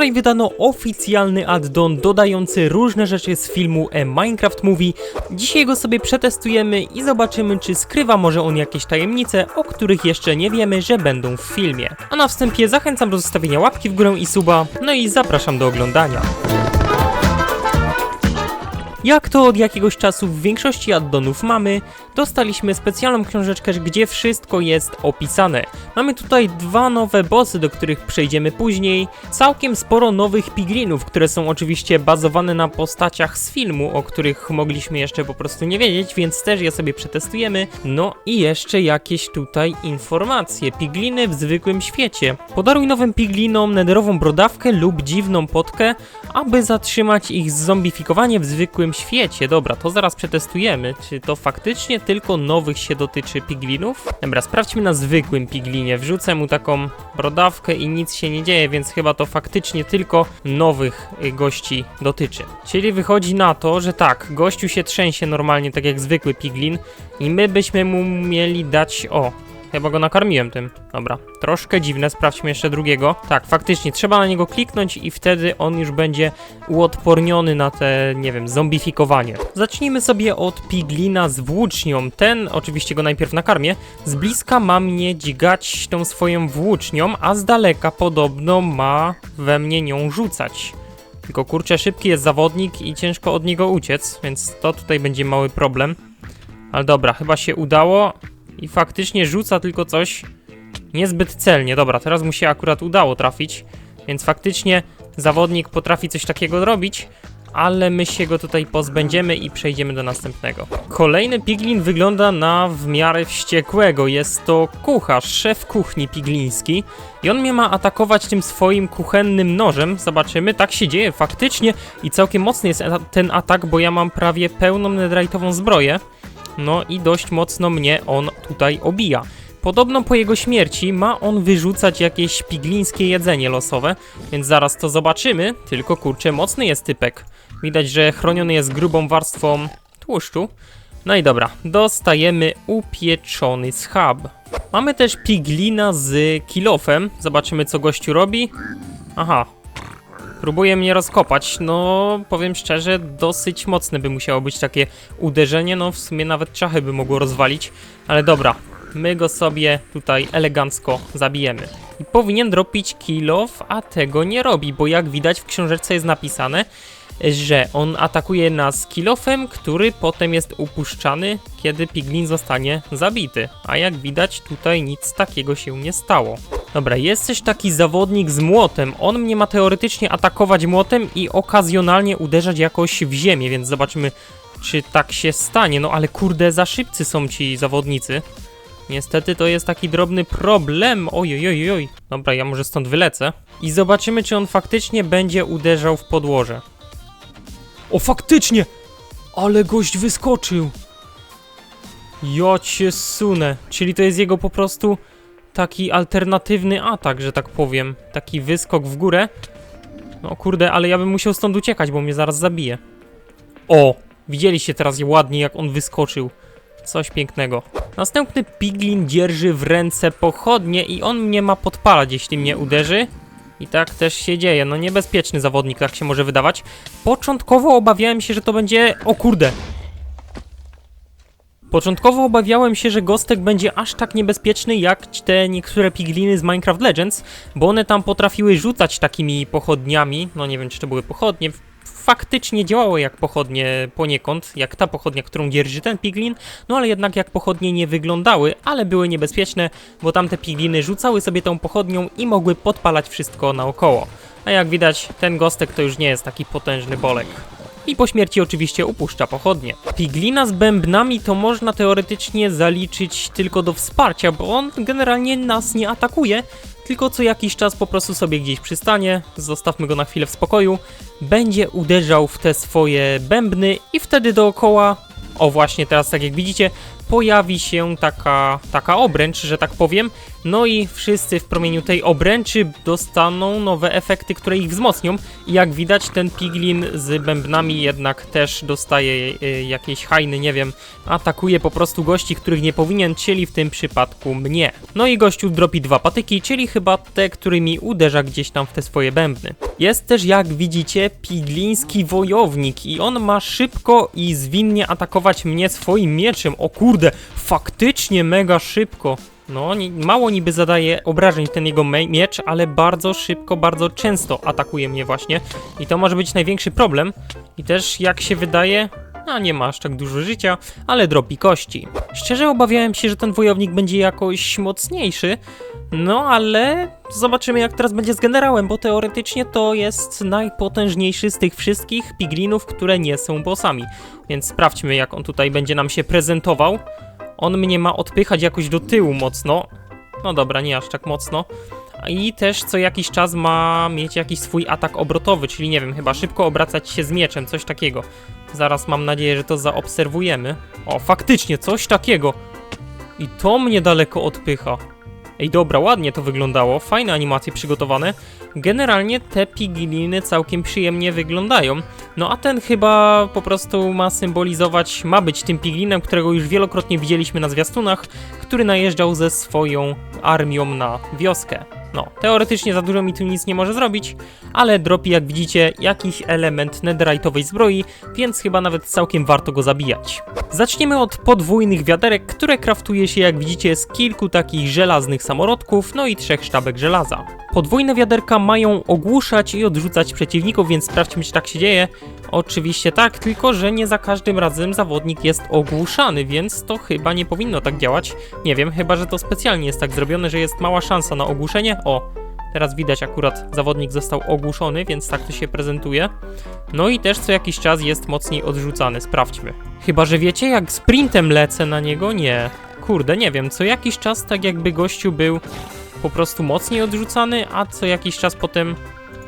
Wczoraj wydano oficjalny add-on dodający różne rzeczy z filmu A Minecraft Movie. Dzisiaj go sobie przetestujemy i zobaczymy, czy skrywa może on jakieś tajemnice, o których jeszcze nie wiemy, że będą w filmie. A na wstępie zachęcam do zostawienia łapki w górę i suba, no i zapraszam do oglądania. Jak to od jakiegoś czasu w większości addonów mamy, dostaliśmy specjalną książeczkę, gdzie wszystko jest opisane. Mamy tutaj dwa nowe bossy, do których przejdziemy później, całkiem sporo nowych piglinów, które są oczywiście bazowane na postaciach z filmu, o których mogliśmy jeszcze po prostu nie wiedzieć, więc też je sobie przetestujemy. No i jeszcze jakieś tutaj informacje. Pigliny w zwykłym świecie. Podaruj nowym piglinom nederową brodawkę lub dziwną potkę, aby zatrzymać ich zombifikowanie w zwykłym świecie. Dobra, to zaraz przetestujemy, czy to faktycznie tylko nowych się dotyczy piglinów. Dobra, sprawdźmy na zwykłym piglinie. Wrzucę mu taką brodawkę i nic się nie dzieje, więc chyba to faktycznie tylko nowych y, gości dotyczy. Czyli wychodzi na to, że tak, gościu się trzęsie normalnie, tak jak zwykły piglin i my byśmy mu mieli dać... O, Chyba go nakarmiłem tym. Dobra. Troszkę dziwne, sprawdźmy jeszcze drugiego. Tak, faktycznie, trzeba na niego kliknąć i wtedy on już będzie uodporniony na te, nie wiem, zombifikowanie. Zacznijmy sobie od piglina z włócznią. Ten, oczywiście go najpierw nakarmię. Z bliska ma mnie dźgać tą swoją włócznią, a z daleka podobno ma we mnie nią rzucać. Tylko kurczę, szybki jest zawodnik i ciężko od niego uciec, więc to tutaj będzie mały problem. Ale dobra, chyba się udało i faktycznie rzuca tylko coś niezbyt celnie. Dobra, teraz mu się akurat udało trafić, więc faktycznie zawodnik potrafi coś takiego robić, ale my się go tutaj pozbędziemy i przejdziemy do następnego. Kolejny piglin wygląda na w miarę wściekłego. Jest to kucharz, szef kuchni pigliński i on mnie ma atakować tym swoim kuchennym nożem. Zobaczymy, tak się dzieje faktycznie i całkiem mocny jest ten atak, bo ja mam prawie pełną netherite'ową zbroję. No i dość mocno mnie on tutaj obija. Podobno po jego śmierci ma on wyrzucać jakieś piglińskie jedzenie losowe, więc zaraz to zobaczymy, tylko kurczę, mocny jest typek. Widać, że chroniony jest grubą warstwą tłuszczu. No i dobra, dostajemy upieczony schab. Mamy też piglina z kilofem, zobaczymy co gościu robi. Aha, Próbuje mnie rozkopać, no powiem szczerze, dosyć mocne by musiało być takie uderzenie, no w sumie nawet czachy by mogło rozwalić, ale dobra, my go sobie tutaj elegancko zabijemy. I powinien dropić kill off, a tego nie robi, bo jak widać w książeczce jest napisane, że on atakuje nas kilofem, który potem jest upuszczany, kiedy piglin zostanie zabity. A jak widać, tutaj nic takiego się nie stało. Dobra, jest też taki zawodnik z młotem. On mnie ma teoretycznie atakować młotem i okazjonalnie uderzać jakoś w ziemię, więc zobaczymy, czy tak się stanie. No ale kurde, za szybcy są ci zawodnicy. Niestety to jest taki drobny problem. Oj, oj, oj, oj. Dobra, ja może stąd wylecę. I zobaczymy, czy on faktycznie będzie uderzał w podłoże. O, faktycznie! Ale gość wyskoczył! Ja cię sunę. Czyli to jest jego po prostu taki alternatywny atak, że tak powiem. Taki wyskok w górę. No kurde, ale ja bym musiał stąd uciekać, bo mnie zaraz zabije. O! Widzieliście teraz ładnie, jak on wyskoczył. Coś pięknego. Następny piglin dzierży w ręce pochodnie i on mnie ma podpalać, jeśli mnie uderzy. I tak też się dzieje. No niebezpieczny zawodnik, tak się może wydawać. Początkowo obawiałem się, że to będzie... O kurde! Początkowo obawiałem się, że Gostek będzie aż tak niebezpieczny jak te niektóre pigliny z Minecraft Legends, bo one tam potrafiły rzucać takimi pochodniami, no nie wiem czy to były pochodnie, faktycznie działały jak pochodnie poniekąd, jak ta pochodnia, którą dzierży ten piglin, no ale jednak jak pochodnie nie wyglądały, ale były niebezpieczne, bo tamte pigliny rzucały sobie tą pochodnią i mogły podpalać wszystko naokoło. A jak widać, ten gostek to już nie jest taki potężny bolek i po śmierci oczywiście upuszcza pochodnie. Piglina z bębnami to można teoretycznie zaliczyć tylko do wsparcia, bo on generalnie nas nie atakuje, tylko co jakiś czas po prostu sobie gdzieś przystanie, zostawmy go na chwilę w spokoju, będzie uderzał w te swoje bębny i wtedy dookoła, o właśnie teraz tak jak widzicie, pojawi się taka, taka obręcz, że tak powiem. No i wszyscy w promieniu tej obręczy dostaną nowe efekty, które ich wzmocnią. I jak widać, ten piglin z bębnami jednak też dostaje y, jakieś hajny, nie wiem, atakuje po prostu gości, których nie powinien, czyli w tym przypadku mnie. No i gościu dropi dwa patyki, czyli chyba te, którymi uderza gdzieś tam w te swoje bębny. Jest też, jak widzicie, pigliński wojownik i on ma szybko i zwinnie atakować mnie swoim mieczem. O kurde, faktycznie mega szybko. No, mało niby zadaje obrażeń ten jego miecz, ale bardzo szybko, bardzo często atakuje mnie właśnie. I to może być największy problem. I też, jak się wydaje, a nie ma aż tak dużo życia, ale dropi kości. Szczerze obawiałem się, że ten wojownik będzie jakoś mocniejszy, no ale zobaczymy jak teraz będzie z generałem, bo teoretycznie to jest najpotężniejszy z tych wszystkich piglinów, które nie są bossami. Więc sprawdźmy jak on tutaj będzie nam się prezentował. On mnie ma odpychać jakoś do tyłu mocno. No dobra, nie aż tak mocno. I też co jakiś czas ma mieć jakiś swój atak obrotowy, czyli nie wiem, chyba szybko obracać się z mieczem, coś takiego. Zaraz mam nadzieję, że to zaobserwujemy. O, faktycznie, coś takiego. I to mnie daleko odpycha. Ej, dobra, ładnie to wyglądało, fajne animacje przygotowane. Generalnie te pigliny całkiem przyjemnie wyglądają. No a ten chyba po prostu ma symbolizować, ma być tym piglinem, którego już wielokrotnie widzieliśmy na zwiastunach, który najeżdżał ze swoją armią na wioskę. No, teoretycznie za dużo mi tu nic nie może zrobić, ale dropi jak widzicie jakiś element netherite'owej zbroi, więc chyba nawet całkiem warto go zabijać. Zaczniemy od podwójnych wiaderek, które kraftuje się jak widzicie z kilku takich żelaznych samorodków, no i trzech sztabek żelaza. Podwójne wiaderka mają ogłuszać i odrzucać przeciwników, więc sprawdźmy czy tak się dzieje. Oczywiście tak, tylko że nie za każdym razem zawodnik jest ogłuszany, więc to chyba nie powinno tak działać. Nie wiem, chyba że to specjalnie jest tak zrobione, że jest mała szansa na ogłuszenie. O, teraz widać akurat zawodnik został ogłuszony, więc tak to się prezentuje. No i też co jakiś czas jest mocniej odrzucany, sprawdźmy. Chyba, że wiecie, jak sprintem lecę na niego? Nie. Kurde, nie wiem, co jakiś czas tak jakby gościu był po prostu mocniej odrzucany, a co jakiś czas potem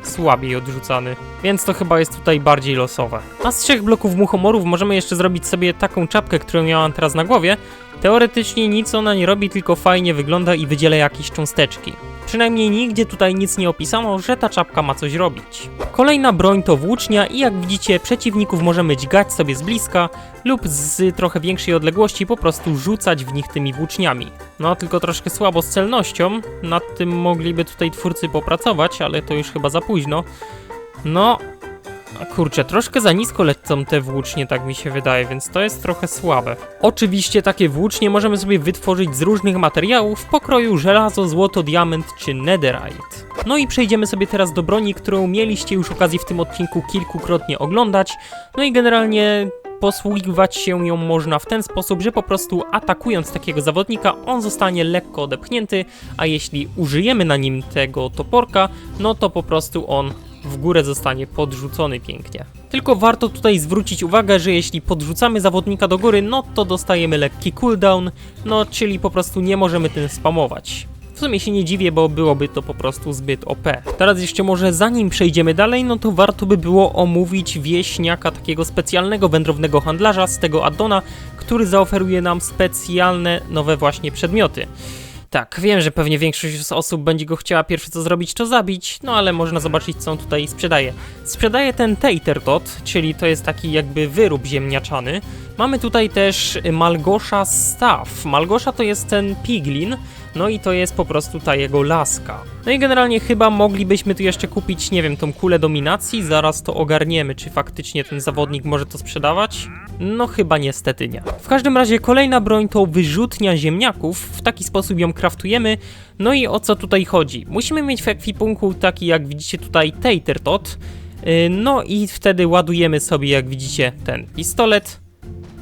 słabiej odrzucany. Więc to chyba jest tutaj bardziej losowe. A z trzech bloków muchomorów możemy jeszcze zrobić sobie taką czapkę, którą miałam teraz na głowie. Teoretycznie nic ona nie robi, tylko fajnie wygląda i wydziela jakieś cząsteczki. Przynajmniej nigdzie tutaj nic nie opisano, że ta czapka ma coś robić. Kolejna broń to włócznia i jak widzicie przeciwników możemy dźgać sobie z bliska lub z trochę większej odległości po prostu rzucać w nich tymi włóczniami. No tylko troszkę słabo z celnością, nad tym mogliby tutaj twórcy popracować, ale to już chyba za późno. No, Kurczę, troszkę za nisko lecą te włócznie, tak mi się wydaje, więc to jest trochę słabe. Oczywiście takie włócznie możemy sobie wytworzyć z różnych materiałów w pokroju żelazo, złoto, diament czy netherite. No i przejdziemy sobie teraz do broni, którą mieliście już okazję w tym odcinku kilkukrotnie oglądać. No i generalnie posługiwać się ją można w ten sposób, że po prostu atakując takiego zawodnika, on zostanie lekko odepchnięty, a jeśli użyjemy na nim tego toporka, no to po prostu on w górę zostanie podrzucony pięknie. Tylko warto tutaj zwrócić uwagę, że jeśli podrzucamy zawodnika do góry, no to dostajemy lekki cooldown, no czyli po prostu nie możemy tym spamować. Sumie się nie dziwię, bo byłoby to po prostu zbyt OP. Teraz jeszcze może zanim przejdziemy dalej, no to warto by było omówić wieśniaka, takiego specjalnego wędrownego handlarza z tego addona, który zaoferuje nam specjalne nowe właśnie przedmioty. Tak, wiem, że pewnie większość z osób będzie go chciała pierwsze co zrobić, to zabić, no ale można zobaczyć, co on tutaj sprzedaje. Sprzedaje ten Tater Tot, czyli to jest taki jakby wyrób ziemniaczany. Mamy tutaj też Malgosza Staff. Malgosza to jest ten piglin, no i to jest po prostu ta jego laska. No i generalnie chyba moglibyśmy tu jeszcze kupić, nie wiem, tą kulę dominacji, zaraz to ogarniemy, czy faktycznie ten zawodnik może to sprzedawać. No chyba niestety nie. W każdym razie kolejna broń to wyrzutnia ziemniaków, w taki sposób ją kraftujemy. No i o co tutaj chodzi? Musimy mieć w ekwipunku taki jak widzicie tutaj Tater Tot. Yy, No i wtedy ładujemy sobie jak widzicie ten pistolet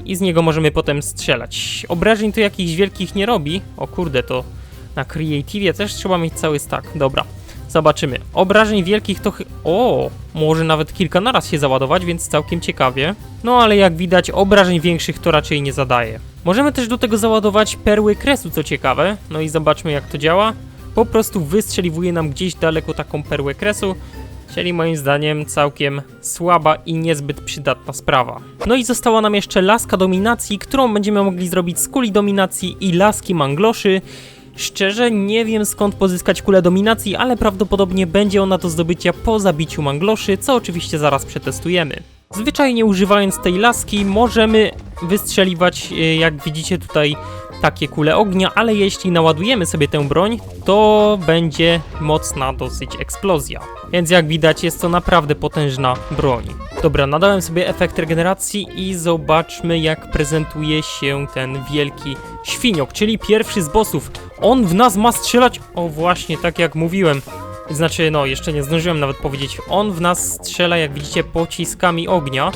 i z niego możemy potem strzelać. Obrażeń to jakichś wielkich nie robi. O kurde, to na Creative też trzeba mieć cały stack. Dobra, zobaczymy. Obrażeń wielkich to. O, może nawet kilka naraz się załadować, więc całkiem ciekawie. No ale jak widać, obrażeń większych to raczej nie zadaje. Możemy też do tego załadować perły kresu, co ciekawe. No i zobaczmy jak to działa. Po prostu wystrzeliwuje nam gdzieś daleko taką perłę kresu, Czyli moim zdaniem całkiem słaba i niezbyt przydatna sprawa. No i została nam jeszcze laska dominacji, którą będziemy mogli zrobić z kuli dominacji i laski mangloszy. Szczerze nie wiem skąd pozyskać kulę dominacji, ale prawdopodobnie będzie ona do zdobycia po zabiciu mangloszy, co oczywiście zaraz przetestujemy. Zwyczajnie używając tej laski możemy wystrzeliwać, e, jak widzicie tutaj, takie kule ognia, ale jeśli naładujemy sobie tę broń, to będzie mocna dosyć eksplozja. Więc jak widać jest to naprawdę potężna broń. Dobra, nadałem sobie efekt regeneracji i zobaczmy jak prezentuje się ten wielki świniok, czyli pierwszy z bossów. On w nas ma strzelać, o właśnie, tak jak mówiłem. Znaczy, no, jeszcze nie zdążyłem nawet powiedzieć. On w nas strzela, jak widzicie, pociskami ognia,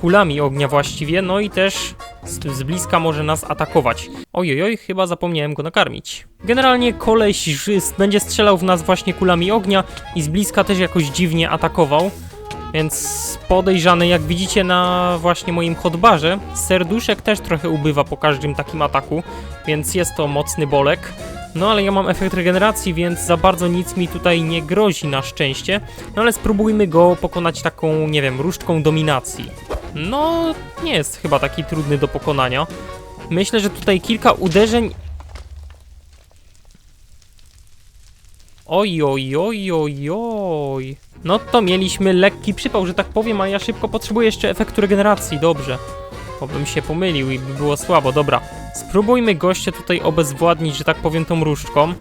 kulami ognia właściwie, no i też z, z bliska może nas atakować. Ojojoj, chyba zapomniałem go nakarmić. Generalnie koleś ż- będzie strzelał w nas właśnie kulami ognia i z bliska też jakoś dziwnie atakował. Więc podejrzany, jak widzicie na właśnie moim hotbarze, serduszek też trochę ubywa po każdym takim ataku, więc jest to mocny bolek. No ale ja mam efekt regeneracji, więc za bardzo nic mi tutaj nie grozi na szczęście. No ale spróbujmy go pokonać taką, nie wiem, różdżką dominacji. No, nie jest chyba taki trudny do pokonania. Myślę, że tutaj kilka uderzeń. Oj, oj, oj, oj, oj. No to mieliśmy lekki przypał, że tak powiem, a ja szybko potrzebuję jeszcze efektu regeneracji, dobrze. Bo bym się pomylił i by było słabo, dobra. Spróbujmy gościa tutaj obezwładnić, że tak powiem, tą różdżką.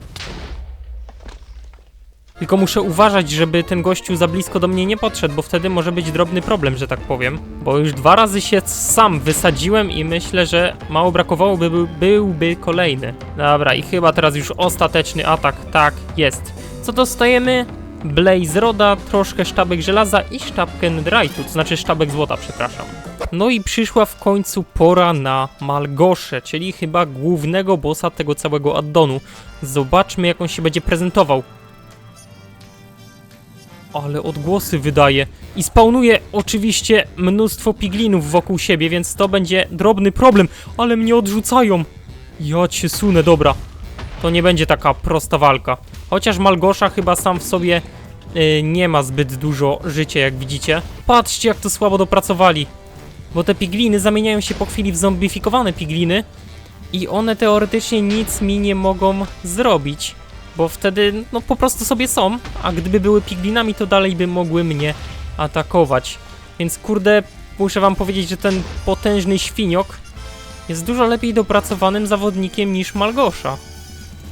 Tylko muszę uważać, żeby ten gościu za blisko do mnie nie podszedł, bo wtedy może być drobny problem, że tak powiem. Bo już dwa razy się sam wysadziłem i myślę, że mało brakowałoby, był, byłby kolejny. Dobra, i chyba teraz już ostateczny atak. Tak, jest. Co dostajemy? Blaze Roda, troszkę sztabek żelaza i sztabkę netherite'u, to znaczy sztabek złota, przepraszam. No i przyszła w końcu pora na Malgosze, czyli chyba głównego bossa tego całego addonu. Zobaczmy jak on się będzie prezentował. Ale odgłosy wydaje. I spawnuje oczywiście mnóstwo piglinów wokół siebie, więc to będzie drobny problem. Ale mnie odrzucają. Ja cię sunę, dobra. To nie będzie taka prosta walka. Chociaż Malgosza chyba sam w sobie y, nie ma zbyt dużo życia, jak widzicie. Patrzcie, jak to słabo dopracowali. Bo te pigliny zamieniają się po chwili w zombifikowane pigliny i one teoretycznie nic mi nie mogą zrobić, bo wtedy no po prostu sobie są, a gdyby były piglinami, to dalej by mogły mnie atakować. Więc kurde, muszę wam powiedzieć, że ten potężny świniok jest dużo lepiej dopracowanym zawodnikiem niż Malgosza.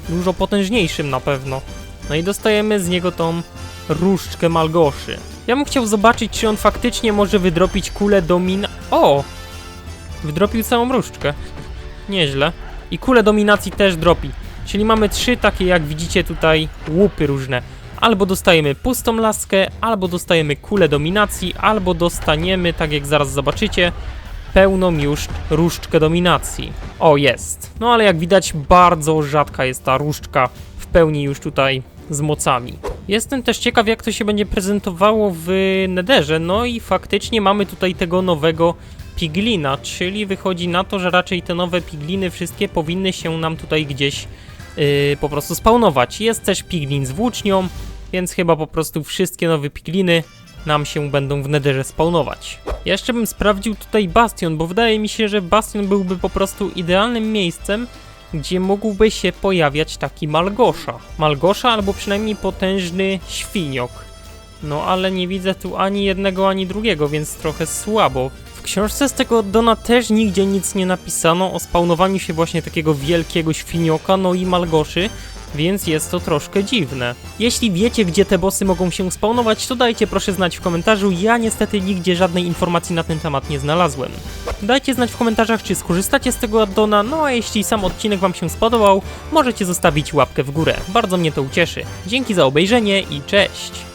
Dużo potężniejszym na pewno. No i dostajemy z niego tą różdżkę Malgoszy. Ja bym chciał zobaczyć, czy on faktycznie może wydropić kulę domin... O! Wydropił całą różdżkę. Nieźle. I kulę dominacji też dropi. Czyli mamy trzy takie, jak widzicie tutaj, łupy różne. Albo dostajemy pustą laskę, albo dostajemy kulę dominacji, albo dostaniemy, tak jak zaraz zobaczycie, pełną już różdżkę dominacji. O, jest. No ale jak widać, bardzo rzadka jest ta różdżka w pełni już tutaj z mocami. Jestem też ciekaw, jak to się będzie prezentowało w Netherze. No i faktycznie mamy tutaj tego nowego piglina, czyli wychodzi na to, że raczej te nowe pigliny wszystkie powinny się nam tutaj gdzieś yy, po prostu spawnować. Jest też piglin z włócznią, więc chyba po prostu wszystkie nowe pigliny nam się będą w Netherze spawnować. Jeszcze bym sprawdził tutaj Bastion, bo wydaje mi się, że Bastion byłby po prostu idealnym miejscem, gdzie mógłby się pojawiać taki Malgosza. Malgosza albo przynajmniej potężny świniok. No ale nie widzę tu ani jednego, ani drugiego, więc trochę słabo. Książce z tego Dona też nigdzie nic nie napisano o spawnowaniu się właśnie takiego wielkiego świnioka, no i Malgoszy, więc jest to troszkę dziwne. Jeśli wiecie, gdzie te bossy mogą się spawnować, to dajcie proszę znać w komentarzu. Ja niestety nigdzie żadnej informacji na ten temat nie znalazłem. Dajcie znać w komentarzach, czy skorzystacie z tego addona, no a jeśli sam odcinek Wam się spodobał, możecie zostawić łapkę w górę. Bardzo mnie to ucieszy. Dzięki za obejrzenie i cześć!